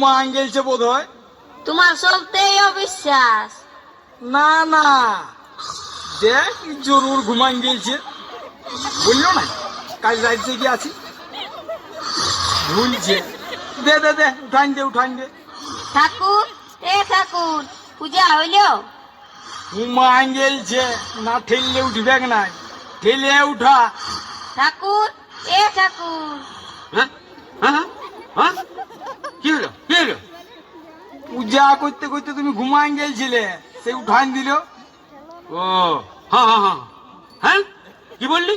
ঘুমান গেলছে বোধ হয় তোমার সবতেই অবিশ্বাস। না না। দেখ জরুর ঘুমান গেলছে বলল না? কাল রাইতে কি আছি। ভুলছে দে দে দে উঠান দে উঠান দে। ঠাকুর এ ঠাকুর পূজা হইল? ঘুমান গেলছে না ঠেললে উঠবে না ঠেলে উঠা। ঠাকুর এ ঠাকুর হ্যাঁ হ্যাঁ হ্যাঁ কি হলো কি হলো পূজা করতে করতে তুমি ঘুমান গেছিলে সে উঠান দিল। ও হ্যাঁ হ্যাঁ হ্যাঁ। হ্যাঁ? কি বললি?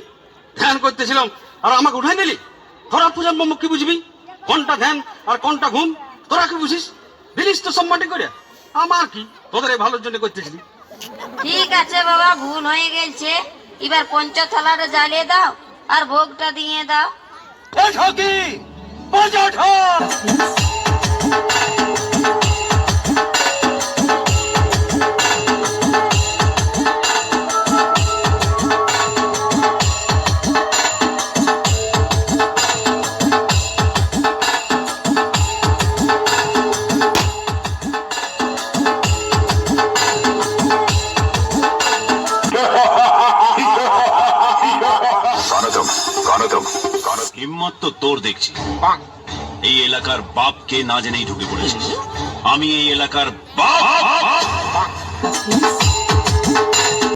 ধ্যান করতেছিলাম। আর আমাকে উঠাই দিলি? তোরা পূজার মোমক কি বুঝবি? কোনটা ধ্যান আর কোনটা ঘুম তোরা কি বুঝিস? দিলিস তো সম্মানটি করে। আমার কি? তোদের এই ভালোর জন্য করতেছিলি। ঠিক আছে বাবা ভুল হয়ে গেছে। এবার পঞ্চথালাটা জ্বালিয়ে দাও আর ভোগটা দিয়ে দাও। এ ঠকি বাজা গণতম কানাতম হিম্মত তো তোর দেখছি। এই এলাকার বাপকে না জেনেই ঢুকে পড়েছিস। আমি এই এলাকার বাপ।